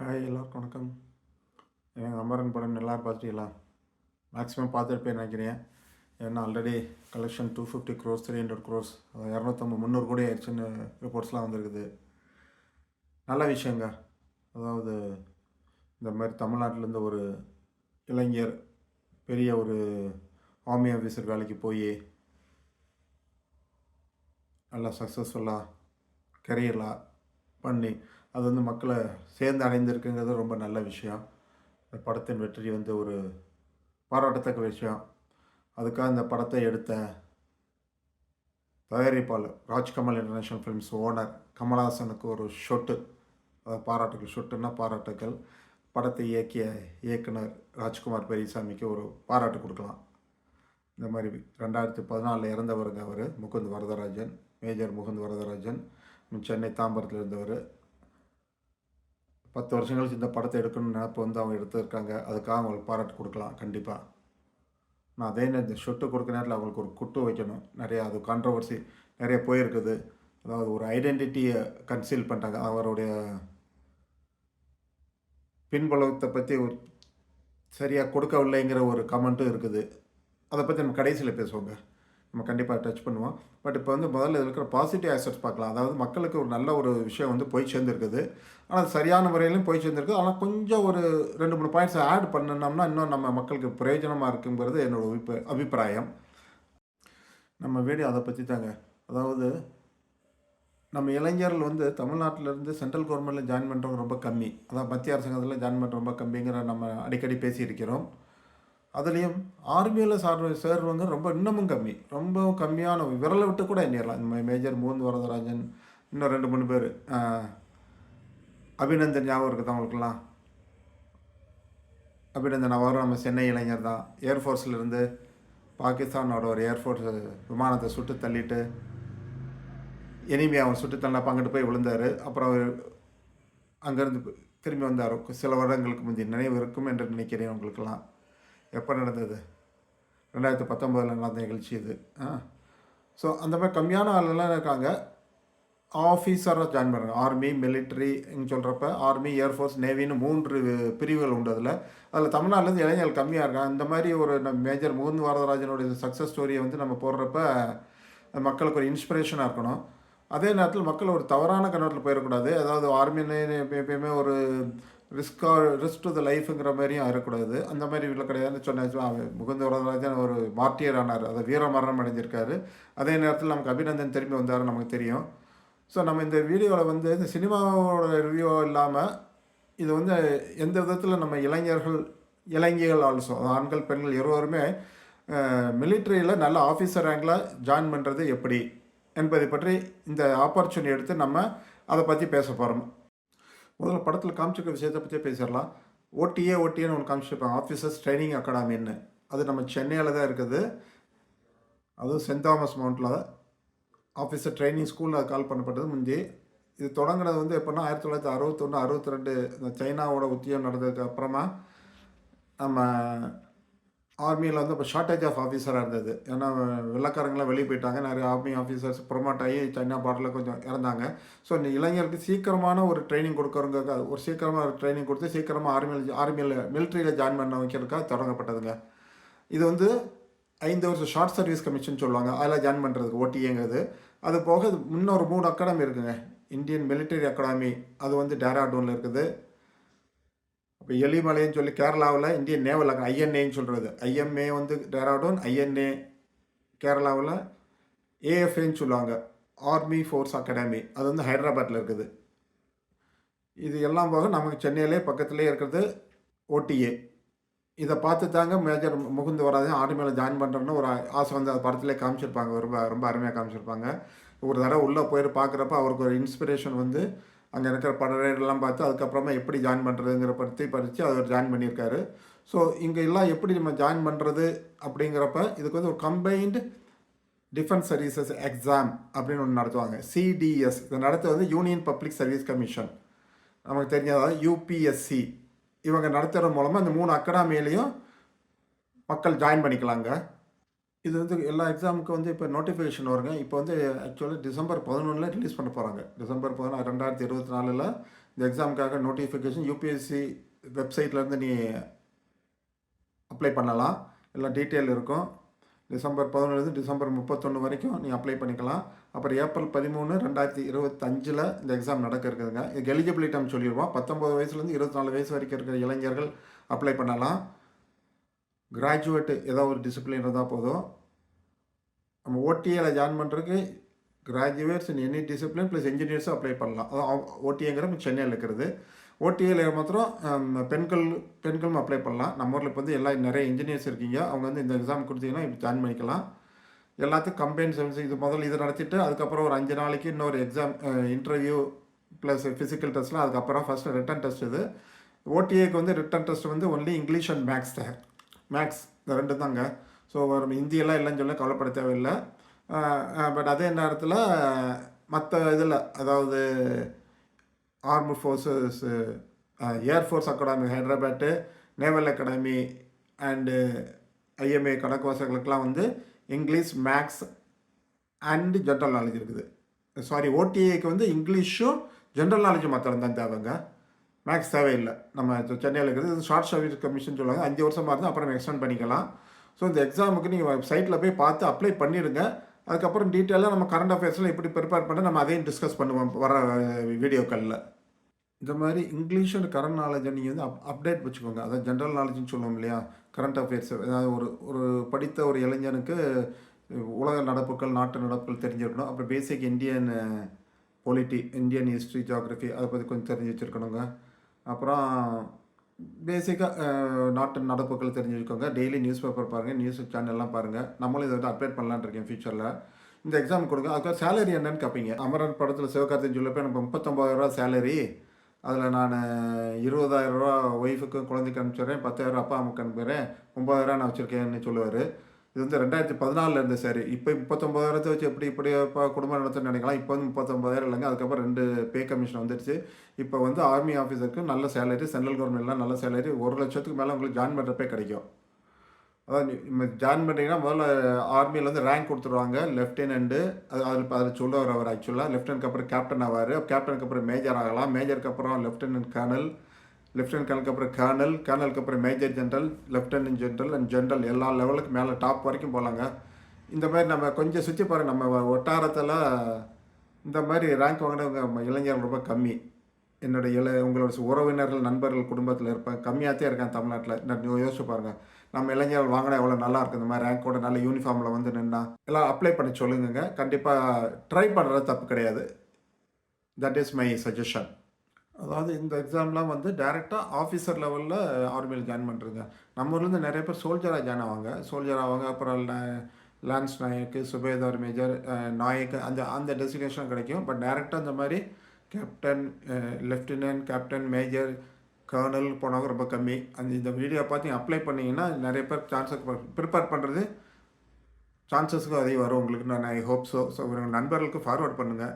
Hi எல்லாருக்கும் வணக்கம். எனக்கு அமரன் படம் எல்லோரும் பார்த்துட்டீங்களா? மேக்ஸிமம் பார்த்துருப்பேன் நினைக்கிறேன். ஏன்னா already collection two fifty crores three hundred crores இரநூத்தம்பது முந்நூறு கோடி ஆயிடுச்சுன்னு ரிப்போர்ட்ஸ்லாம் வந்திருக்குது. நல்ல விஷயங்க. அதாவது இந்த மாதிரி தமிழ்நாட்டிலேருந்து ஒரு இளைஞர் பெரிய ஒரு ஆர்மி ஆஃபீஸர் வேலைக்கு போய் நல்லா சக்ஸஸ்ஃபுல்லாக கரியர்லாம் பண்ணி அது வந்து மக்களை சேர்ந்து அடைந்திருக்குங்கிறது ரொம்ப நல்ல விஷயம். இந்த படத்தின் வெற்றி வந்து ஒரு பாராட்டத்தக்க விஷயம். அதுக்காக இந்த படத்தை எடுத்த தயாரிப்பாளர் ராஜ்கமல் இன்டர்நேஷ்னல் ஃபிலிம்ஸ் ஓனர் கமல்ஹாசனுக்கு ஒரு ஷொட்டு அதாவது பாராட்டுகள் ஷொட்டுன்னா பாராட்டுக்கள் படத்தை இயக்கிய இயக்குனர் ராஜ்குமார் பெரியசாமிக்கு ஒரு பாராட்டு கொடுக்கலாம். இந்த மாதிரி ரெண்டாயிரத்தி பதினாலில் இறந்தவருங்க அவர் முகுந்த் வரதராஜன் மேஜர் முகுந்த் வரதராஜன் சென்னை தாம்பரத்தில் இருந்தவர். பத்து வருஷம் கழிச்சு இந்த படத்தை எடுக்கணும்னு நினப்பு வந்து அவங்க எடுத்திருக்காங்க. அதுக்காக அவங்களுக்கு பாராட்டு கொடுக்கலாம் கண்டிப்பாக நான் அதே நேரம் இந்த ஷொட்டு கொடுக்குற நேரத்தில் அவங்களுக்கு ஒரு குட்டு வைக்கணும். நிறையா அது கான்ட்ரவர்சி நிறைய போயிருக்குது. அதாவது ஒரு ஐடென்டிட்டியை கன்சீல் பண்ணிட்டாங்க. அவருடைய பின்புலத்தை பற்றி ஒரு சரியாக கொடுக்கவில்லைங்கிற ஒரு கமெண்ட்டும் இருக்குது. அதை பற்றி நம்ம கடைசியில் பேசுவோங்க. நம்ம கண்டிப்பாக டச் பண்ணுவோம். பட் இப்போ வந்து முதல்ல இருக்கிற பாசிட்டிவ் ஆஸ்பெக்ட்ஸ் பார்க்கலாம். அதாவது மக்களுக்கு ஒரு நல்ல ஒரு விஷயம் வந்து போய் சேர்ந்துருக்குது. ஆனால் அது சரியான முறையிலும் போய் சேர்ந்துருக்குது ஆனால் கொஞ்சம் ஒரு ரெண்டு மூணு பாயிண்ட்ஸ் ஆட் பண்ணோம்னா இன்னும் நம்ம மக்களுக்கு பிரயோஜனமாக இருக்குங்கிறது என்னோட அபிப்பிராயம். நம்ம வீடியோ அதை பற்றி தாங்க. அதாவது நம்ம இளைஞர்கள் வந்து தமிழ்நாட்டிலேருந்து சென்ட்ரல் கவர்மெண்ட்டில் ஜாயின் பண்ணுறவங்க ரொம்ப கம்மி. அதான் மத்திய அரசாங்கத்தில் ஜாயின் பண்ணுற ரொம்ப கம்மிங்கிற நம்ம அடிக்கடி பேசியிருக்கிறோம். அதுலேயும் ஆர்மியில் சார் சேர்றவங்க ரொம்ப இன்னமும் கம்மி. ரொம்ப கம்மியான விரலை விட்டு கூட எண்ணிடலாம் இந்த மேஜர் மூந்து வரதராஜன் இன்னும் ரெண்டு மூணு பேர். அபிநந்தன் ஞாபகம் இருக்குது அவங்களுக்குலாம் அபிநந்தன் அவரும் நம்ம சென்னை இளைஞர் தான். ஏர்ஃபோர்ஸ்லேருந்து பாகிஸ்தானோட ஒரு ஏர்ஃபோர்ஸ் விமானத்தை சுட்டு தள்ளிட்டு இனிமே அவன் சுட்டு தள்ளப்போ அங்கிட்டு போய் விழுந்தார். அப்புறம் அவர் அங்கேருந்து திரும்பி வந்தார். சில வருடங்களுக்கு முந்தைய நினைவு இருக்கும் என்று நினைக்கிறேன் உங்களுக்கெல்லாம். எப்போ நடந்தது? ரெண்டாயிரத்தி பத்தொம்போதில் நடந்த நிகழ்ச்சி இது. ஆ. ஸோ அந்த மாதிரி கம்மியான ஆளுலாம் இருக்காங்க. ஆஃபீஸராக ஜாயின் பண்ணுறாங்க ஆர்மி மிலிட்ரின்னு சொல்கிறப்ப ஆர்மி ஏர்ஃபோர்ஸ் நேவின்னு மூன்று பிரிவுகள் உண்டு அதில். அதில் தமிழ்நாட்டிலேருந்து இளைஞர்கள் கம்மியாக இருக்காங்க. அந்த மாதிரி ஒரு நம்ம மேஜர் முகுந்த் வரதராஜனுடைய சக்ஸஸ் ஸ்டோரியை வந்து நம்ம போடுறப்ப மக்களுக்கு ஒரு இன்ஸ்பிரேஷனாக இருக்கணும். அதே நேரத்தில் மக்கள் ஒரு தவறான கண்ணோட்டில் போயிடக்கூடாது. அதாவது ஆர்மின்னு எப்பயுமே ஒரு ரிஸ்கா ரிஸ்க் டு த லைஃபுங்கிற மாதிரியும் ஆயிடக்கூடாது அந்த மாதிரி வீட்டில் கிடையாதுன்னு சொன்ன முகுந்த வரதராஜன் ஒரு மார்ட்டியர் ஆனார். அதை வீர மரணம் அடைஞ்சிருக்காரு. அதே நேரத்தில் நமக்கு அபிநந்தன் திரும்பி வந்தார் நமக்கு தெரியும். ஸோ நம்ம இந்த வீடியோவில் வந்து இந்த சினிமாவோட ரிவ்யூ இல்லாமல் இது வந்து எந்த விதத்தில் நம்ம இளைஞர்கள் இளைஞர்கள் ஆல்சோ ஆண்கள் பெண்கள் இருவருமே மிலிட்ரியில் நல்ல ஆஃபீஸர் ரேங்கில் ஜாயின் பண்ணுறது எப்படி என்பதை பற்றி இந்த ஆப்பர்ச்சுனிட்டி எடுத்து நம்ம அதை பற்றி பேச போகிறோம் முதல்ல படத்தில் காமிச்சிருக்க விஷயத்தை பற்றி பேசிடலாம். ஓடிஏ ஓடிஏன்னு ஒன்று காமிச்சிருப்பாங்க. ஆஃபீஸர்ஸ் ட்ரைனிங் அகாடமின்னு அது நம்ம சென்னையில் தான் இருக்குது. அதுவும் சென்ட் தாமஸ் மவுண்டில் ஆஃபீஸர் ட்ரைனிங் ஸ்கூலில் அது கால் பண்ணப்பட்டது முந்தி. இது தொடங்கினது வந்து எப்போனா ஆயிரத்தி தொள்ளாயிரத்தி அறுபத்தொன்று அறுபத்தி ரெண்டு இந்த சைனாவோட உத்தியம் நடந்ததுக்கு அப்புறமா நம்ம ஆர்மியில் வந்து இப்போ ஷார்ட்டேஜ் ஆஃப் ஆஃபீஸராக இருந்தது. ஏன்னா வெள்ளக்காரங்களாம் வெளியே போயிட்டாங்க. நிறைய ஆர்மி ஆஃபீஸர்ஸ் ப்ரொமோட் ஆகி சைனா பார்டரில் கொஞ்சம் இறந்தாங்க. ஸோ இந்த இளைஞருக்கு சீக்கிரமான ஒரு ட்ரைனிங் கொடுக்குறவங்க ஒரு சீக்கிரமாக ஒரு ட்ரைனிங் கொடுத்து சீக்கிரமாக ஆர்மியில் ஆர்மியில் மிலிட்ரியில் ஜாயின் பண்ண வைக்கிறதுக்காக தொடங்கப்பட்டதுங்க. இது வந்து ஐந்து வருஷம் ஷார்ட் சர்வீஸ் கமிஷன் சொல்லுவாங்க. அதில் ஜாயின் பண்ணுறதுக்கு ஓட்டிங்கிறது அது போக முன்னொரு மூணு அகாடமி இருக்குங்க. இந்தியன் மிலிட்டரி அகாடமி அது வந்து டேராடூனில் இருக்குது. இப்போ எலிமலைன்னு சொல்லி கேரளாவில் இந்தியன் நேவல் ஐஎன்ஏன்னு சொல்கிறது ஐஎம்ஏ வந்து டேராடோன் ஐஎன்ஏ கேரளாவில் ஏஎஃப்ஏன்னு சொல்லுவாங்க. Army force academy. அது வந்து ஹைதராபாத்தில் இருக்குது. இது எல்லாம் போக நமக்கு சென்னையிலே பக்கத்துலேயே இருக்கிறது ஓடிஏ இதை பார்த்து தாங்க மேஜர் முகுந்து வராது ஆர்மியில் ஜாயின் பண்ணுறோன்னு ஒரு ஆசை வந்து அந்த படத்துலேயே காமிச்சிருப்பாங்க. ரொம்ப ரொம்ப அருமையாக காமிச்சிருப்பாங்க. ஒரு தடவை உள்ளே போயிட்டு பார்க்குறப்ப அவருக்கு ஒரு இன்ஸ்பிரேஷன் வந்து அங்கே இருக்கிற படரெல்லாம் பார்த்து அதுக்கப்புறமா எப்படி ஜாயின் பண்ணுறதுங்கிற பற்றி படித்து அவர் ஜாயின் பண்ணியிருக்காரு. ஸோ இங்கே எல்லாம் எப்படி நம்ம ஜாயின் பண்ணுறது அப்படிங்கிறப்ப இதுக்கு வந்து ஒரு கம்பைன்டு டிஃபென்ஸ் சர்வீசஸ் எக்ஸாம் அப்படின்னு ஒன்று நடத்துவாங்க. சிடிஎஸ் இதை நடத்துவது வந்து யூனியன் பப்ளிக் சர்வீஸ் கமிஷன் நமக்கு தெரிஞ்சதாவது யூபிஎஸ்சி இவங்க நடத்துகிற மூலமாக இந்த மூணு அகாடமியிலையும் மக்கள் ஜாயின் பண்ணிக்கலாங்க. இது வந்து எல்லா எக்ஸாமுக்கு வந்து இப்போ நோட்டிஃபிகேஷன் வருங்க. இப்போ வந்து ஆக்சுவலாக டிசம்பர் பதினொன்றில் ரிலீஸ் பண்ண போகிறாங்க டிசம்பர் பதினொன்று ரெண்டாயிரத்தி இருபத்தி நாலில் இந்த எக்ஸாமுக்காக நோட்டிஃபிகேஷன் யூபிஎஸ்சி வெப்சைட்லேருந்து நீ அப்ளை பண்ணலாம். எல்லாம் டீட்டெயில் இருக்கும். டிசம்பர் பதினொன்று டிசம்பர் முப்பத்தொன்று வரைக்கும் நீ அப்ளை பண்ணிக்கலாம். அப்புறம் ஏப்ரல் பதிமூணு ரெண்டாயிரத்தி இருபத்தஞ்சில் இந்த எக்ஸாம் நடக்க இருக்குதுங்க இதுக்கு எலிஜிபிலிட்டி நம்ம சொல்லிடுவோம். பத்தொம்பது வயசுலேருந்து இருபத்தி நாலு வயசு வரைக்கும் இருக்கிற இளைஞர்கள் அப்ளை பண்ணலாம். கிராஜுவேட்டு ஏதோ ஒரு டிசிப்ளின் இருந்தால் போதும். நம்ம ஓடிஏல ஜாயின் பண்ணுறதுக்கு graduates in any discipline plus இன்ஜினியர்ஸும் apply பண்ணலாம். அதான் ஓடிஏங்கிற சென்னையில் இருக்கிறது ஓடிஏல மாத்திரம் பெண்கள் பெண்களும் அப்ளை பண்ணலாம். நம்ம ஊரில் இப்போ வந்து எல்லா நிறைய இன்ஜினியர்ஸ் இருக்கீங்க. அவங்க வந்து இந்த எக்ஸாம் கொடுத்தீங்கன்னா இப்போ ஜாயின் பண்ணிக்கலாம். எல்லாத்துக்கும் கம்பைன் சர்வீஸ் இது முதல்ல இது நடத்திட்டு அதுக்கப்புறம் ஒரு அஞ்சு நாளைக்கு இன்னொரு எக்ஸாம் இன்டர்வியூ ப்ளஸ் ஃபிசிக்கல் டெஸ்ட்லாம் அதுக்கப்புறம் ஃபஸ்ட்டு ரிட்டன் டெஸ்ட் இது. ஓடிஏக்கு வந்து ரிட்டன் டெஸ்ட் வந்து ஒன்லி இங்கிலீஷ் அண்ட் மேக்ஸ் தான். மேக்ஸ் இந்த ரெண்டு தாங்க ஸோ ஒரு ஹிந்தியெல்லாம் இல்லைன்னு சொல்ல கவலைப்பட தேவையில்லை. பட் அதே நேரத்தில் மற்ற இதில் அதாவது army forces air force academy Hyderabad naval academy and IMA கணக்குவாசர்களுக்கெல்லாம் வந்து English maths and general knowledge இருக்குது. சாரி ஓடிஏக்கு வந்து இங்கிலீஷும் ஜென்ரல் நாலேஜும் மாத்திரம் தான் தேவைங்க. மேக்ஸ் தேவையில்லை. நம்ம இப்போ சென்னையில் இருக்கிறது ஷார்ட் சர்வீஸ் கமிஷன் சொல்லுவாங்க. அஞ்சு வருஷமாக இருந்தால் அப்புறம் எக்ஸ்டெண்ட் பண்ணிக்கலாம். ஸோ இந்த எக்ஸாமுக்கு நீங்கள் சைட்டில் போய் பார்த்து அப்ளை பண்ணிடுங்க. அதுக்கப்புறம் டீட்டெயிலாக நம்ம கரண்ட் அஃபேர்ஸில் எப்படி ப்ரிப்பேர் பண்ண நம்ம அதையும் டிஸ்கஸ் பண்ணுவோம் வர வீடியோக்களில். இந்த மாதிரி இங்கிலீஷ் அண்ட் கரண்ட் நாலேஜை நீங்கள் வந்து அப் அப்டேட் வச்சுக்கோங்க. அதாவது ஜென்ரல் நாலேஜ்னு சொல்லுவோம் இல்லையா? கரண்ட் அஃபேர்ஸ் அதாவது ஒரு ஒரு படித்த ஒரு இளைஞனுக்கு உலக நடப்புகள் நாட்டு நடப்புகள் தெரிஞ்சிருக்கணும். அப்புறம் basic Indian polity Indian history geography அதை பற்றி கொஞ்சம் தெரிஞ்சு வச்சுருக்கணுங்க. அப்புறம் பேசிக்காக நாட்டு நடப்புகள் தெரிஞ்சுக்கோங்க டெய்லி நியூஸ் பேப்பர் பாருங்கள் நியூஸ் சேனல்லாம் பாருங்கள் நம்மளும் இதை வந்து அப்டேட் பண்ணலான்னு இருக்கேன் ஃபியூச்சரில் இந்த எக்ஸாம் கொடுங்க. அதுக்கு சேலரி என்னன்னு கேட்பீங்க அமரன் படத்தில் சிவகார்த்தின் சொல்லப்போ எனக்கு முப்பத்தொம்பதாயிரரூவா சேலரி அதில் நான் இருபதாயிரரூவா ஒய்ஃபுக்கும் குழந்தைக்கு அனுப்பிச்சிடுறேன். பத்தாயிரம் அப்பா அம்மாவுக்கு அனுப்புகிறேன் ஒம்பதாயிரரூவா நான் வச்சுருக்கேன்னு சொல்லுவார். இது வந்து ரெண்டாயிரத்தி பதினாலில் இருந்த சரி இப்போ முப்பத்தொம்பதாயிரத்தை வச்சு எப்படி இப்படி இப்போ குடும்பம் நடத்தணும்னு நினைக்கலாம். இப்போ வந்து முப்பத்தொம்பதாயிரம் இல்லைங்க. அதுக்கப்புறம் ரெண்டு பே கமிஷன் வந்துடுச்சு இப்போ வந்து ஆர்மி ஆஃபீஸருக்கு நல்ல சேலரி சென்ட்ரல் கவர்மெண்ட்லாம் நல்ல சேலரி ஒரு லட்சத்துக்கு மேலே உங்களுக்கு ஜாயின் பண்ணுறப்பே கிடைக்கும். அதான் ஜாயின் பண்ணுறீங்கன்னா முதல்ல ஆர்மியில் வந்து ரேங்க் கொடுத்துருவாங்க. லெஃப்டினண்ட்டு அது அதில் அதில் சொல்லுவார் அவர் ஆக்சுவலாக லெஃப்டினன்ட்க்கு அப்புறம் கேப்டன் ஆவார். கேப்டனுக்கு அப்புறம் மேஜர் ஆகலாம். மேஜருக்கு அப்புறம் லெஃப்டினன்ட் கர்னல் லெஃப்டினன்ட் கர்னலுக்கு அப்புறம் கேர்னல் கேர்னலுக்கு அப்புறம் major general lieutenant general and general எல்லா லெவலுக்கு மேலே டாப் வரைக்கும் போகலாங்க இந்த மாதிரி நம்ம கொஞ்சம் சுற்றி பாருங்கள் நம்ம வட்டாரத்தில் இந்த மாதிரி ரேங்க் வாங்கினவங்க இளைஞர்கள் ரொம்ப கம்மி. என்னுடைய இள உங்களோட உறவினர்கள் நண்பர்கள் குடும்பத்தில் இருப்பேன் கம்மியாகத்தே இருக்கேன் தமிழ்நாட்டில். நான் யோசிச்சு பாருங்கள் நம்ம இளைஞர்கள் வாங்கினா எவ்வளோ நல்லா இருக்கும். இந்த மாதிரி ரேங்கோட நல்ல யூனிஃபார்மில் வந்து நின்னா எல்லாம் அப்ளை பண்ணி சொல்லுங்கங்க. கண்டிப்பாக ட்ரை பண்ணுறது தப்பு கிடையாது. தட் இஸ் மை சஜஷன் அதாவது இந்த எக்ஸாம்லாம் வந்து டைரெக்டாக ஆஃபீஸர் லெவலில் ஆர்மியில் ஜாயின் பண்ணுறங்க நம்ம ஊர்லேருந்து நிறைய பேர் சோல்ஜராக ஜாயின் ஆவாங்க. சோல்ஜர் ஆவாங்க அப்புறம் லான்ஸ் நாயக்கு சுபேதார் மேஜர் நாயக்கு அந்த அந்த டெசிக்னேஷன் கிடைக்கும். பட் டைரெக்டாக அந்த மாதிரி captain lieutenant captain major colonel போனவங்க ரொம்ப கம்மி. அந்த இந்த வீடியோ பார்த்து அப்ளை பண்ணிங்கன்னா நிறைய பேர் சான்சஸ் ப்ரிப்பேர் பண்ணுறது சான்சஸ்க்கும் அதிகம் வரும். உங்களுக்கு நான் ஐ ஹோப் ஸோ ஸோ உங்கள் நண்பர்களுக்கு ஃபார்வர்ட் பண்ணுங்கள்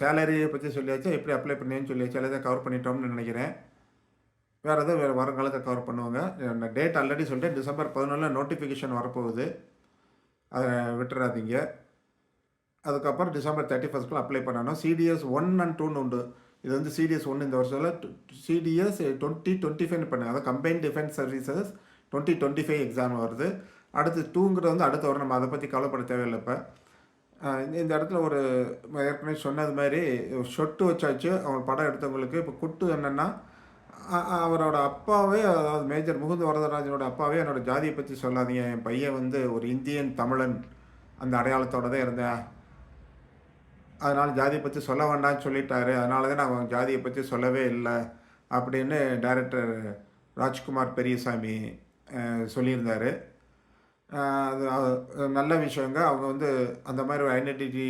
சேலரியை பற்றி சொல்லியாச்சு. எப்படி அப்ளை பண்ணேன்னு சொல்லியாச்சு. எல்லாத்தையும் கவர் பண்ணிட்டோம்னு நினைக்கிறேன். வேறு எதாவது வேறு வருங்காலத்தை கவர் பண்ணுவாங்க. டேட் ஆல்ரெடி சொல்லிட்டேன். டிசம்பர் பதினொன்றில் நோட்டிஃபிகேஷன் வரப்போகுது. அதை விட்டுறாதீங்க. அதுக்கப்புறம் டிசம்பர் தேர்ட்டி ஃபஸ்ட்டில் அப்ளை பண்ணணும். சிடிஎஸ் ஒன் அண்ட் டூன்னு உண்டு. இது வந்து சிடிஎஸ் ஒன்று இந்த வருஷத்தில் சிடிஎஸ் டுவெண்ட்டி டுவெண்ட்டி ஃபைவ் பண்ணேன் அதாவது combine defence services twenty twenty five exam வருது. அடுத்து டூங்கிறது வந்து அடுத்த வரும் நம்ம அதை பற்றி கவலைப்பட தேவையில்லை இப்போ. இந்த- இடத்துல ஒரு ஏற்கனவே சொன்னது மாதிரி ஷொட்டு வச்சாச்சு. அவங்க படம் எடுத்தவங்களுக்கு. இப்போ குட்டு என்னென்னா அவரோட அப்பாவே அதாவது மேஜர் முகுந்த வரதராஜனோட அப்பாவே என்னோடய ஜாதியை பற்றி சொல்லாதீங்க. என் பையன் வந்து ஒரு இந்தியன் தமிழன் அந்த அடையாளத்தோட தான் இருந்தேன். அதனால் ஜாதியை பற்றி சொல்ல வேண்டாம்னு சொல்லிட்டாரு. அதனால தான் நான் அவன் ஜாதியை பற்றி சொல்லவே இல்லை அப்படின்னு டைரக்டர் ராஜ்குமார் பெரியசாமி சொல்லியிருந்தார். நல்ல விஷயங்க. அவங்க வந்து அந்த மாதிரி ஒரு ஐடென்டிட்டி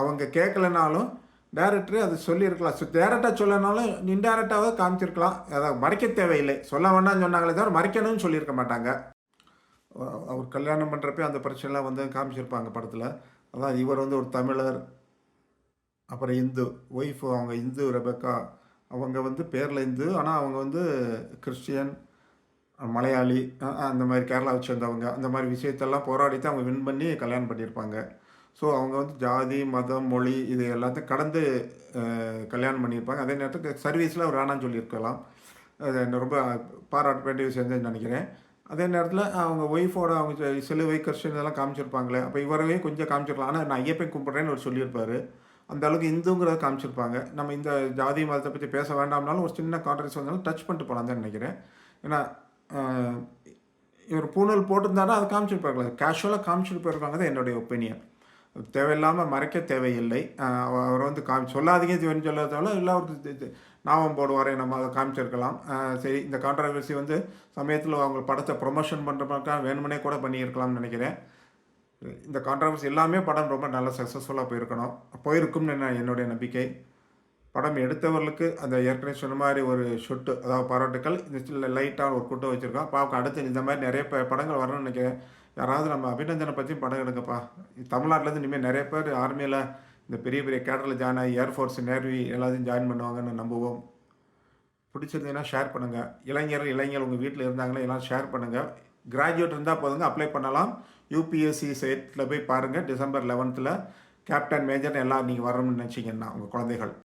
அவங்க கேட்கலனாலும் டேரக்டரு அது சொல்லியிருக்கலாம். ஸோ டேரெக்டாக சொல்லனாலும் இன்டேரக்டாகவே காமிச்சிருக்கலாம். அதை மறைக்க தேவையில்லை. சொல்ல வேண்டாம்னு சொன்னாங்களே தவிர மறைக்கணும்னு சொல்லியிருக்க மாட்டாங்க. அவர் கல்யாணம் பண்ணுறப்பே அந்த பிரச்சனைலாம் வந்து காமிச்சிருப்பாங்க படத்தில். அதான் இவர் வந்து ஒரு தமிழர் அப்புறம் இந்து ஒய்ஃப் அவங்க இந்து ரெபக்கா. அவங்க வந்து பேரில் இந்து. ஆனால் அவங்க வந்து கிறிஸ்டியன். மலையாளி அந்த மாதிரி கேரளாவை சேர்ந்தவங்க அந்த மாதிரி விஷயத்தெல்லாம் போராடி தான் அவங்க வின் பண்ணி கல்யாணம் பண்ணியிருப்பாங்க. ஸோ அவங்க வந்து ஜாதி மதம் மொழி இது எல்லாத்தையும் கடந்து கல்யாணம் பண்ணியிருப்பாங்க. அதே நேரத்துக்கு சர்வீஸில் அவர் வேணாம்னு சொல்லியிருக்கலாம். அது என்ன ரொம்ப பாராட்ட வேண்டிய விஷயம் நினைக்கிறேன். அதே நேரத்தில் அவங்க ஒய்ஃபோட அவங்க சிலுவை கிறிஸ்டின் இதெல்லாம் காமிச்சிருப்பாங்களே அப்போ இவரவே கொஞ்சம் காமிச்சிருக்கலாம். ஆனால் நான் ஐயப்பன் கும்பிட்றேன்னு அவர் சொல்லியிருப்பார். அந்த அளவுக்கு இந்துங்கிறத காமிச்சிருப்பாங்க. நம்ம இந்த ஜாதி மதத்தை பற்றி பேச வேண்டாம்னாலும் ஒரு சின்ன கான்ட்ரஸ் வந்தாலும் டச் பண்ணிட்டு போகலாம் தான் நினைக்கிறேன். ஏன்னா இவர் பூணல் அது அதை காமிச்சிருப்பாங்க கேஷுவலாக காமிச்சிட்டு போயிருக்காங்க தான் என்னுடைய ஒப்பீனியன் தேவையில்லாமல் மறைக்க தேவையில்லை. அவர் வந்து காமி சொல்லாதீங்க இதுவன்னு சொல்லாதவங்கள இல்லை ஒரு நாமம் போடுவாரே நம்ம அதை காமிச்சிருக்கலாம். சரி இந்த கான்ட்ரவர்சி வந்து சமயத்தில் அவங்க படத்தை ப்ரொமோஷன் பண்ணுறதுக்காக வேணுமனே கூட பண்ணியிருக்கலாம்னு நினைக்கிறேன். இந்த கான்ட்ரவர்சி எல்லாமே படம் ரொம்ப நல்ல சக்ஸஸ்ஃபுல்லாக போயிருக்கணும். போயிருக்கும்னு என்னுடைய நம்பிக்கை. படம் எடுத்தவர்களுக்கு அந்த ஏற்கனவே சொன்ன மாதிரி ஒரு ஷொட்டு அதாவது பாராட்டுக்கள். இந்த லைட்டாக ஒரு கூட்டம் வச்சுருக்கோம். பார்க்க அடுத்து இந்த மாதிரி நிறைய படங்கள் வரணும்னு நினைக்கிறேன். யாராவது நம்ம அபிநந்தனை பற்றியும் படம் எடுங்கப்பா. தமிழ்நாட்டிலேருந்து இனிமேல் நிறைய பேர் ஆர்மியில் இந்த பெரிய பெரிய கேடரில் ஜாயின் ஆகி ஏர்ஃபோர்ஸ் நேர்வி எல்லாத்தையும் ஜாயின் பண்ணுவாங்கன்னு நம்புவோம். பிடிச்சிருந்தீங்கன்னா ஷேர் பண்ணுங்கள் இளைஞர் இளைஞர் உங்கள் வீட்டில் இருந்தாங்கன்னா எல்லாம் ஷேர் பண்ணுங்கள் கிராஜுவேட் இருந்தால் போதுங்க அப்ளை பண்ணலாம். யூபிஎஸ்சி சைட்டில் போய் பாருங்கள் டிசம்பர் லெவன்த்தில் கேப்டன் மேஜர் எல்லாம் நீங்கள் வரணும்னு நினச்சிங்கன்னா உங்கள் குழந்தைகள்.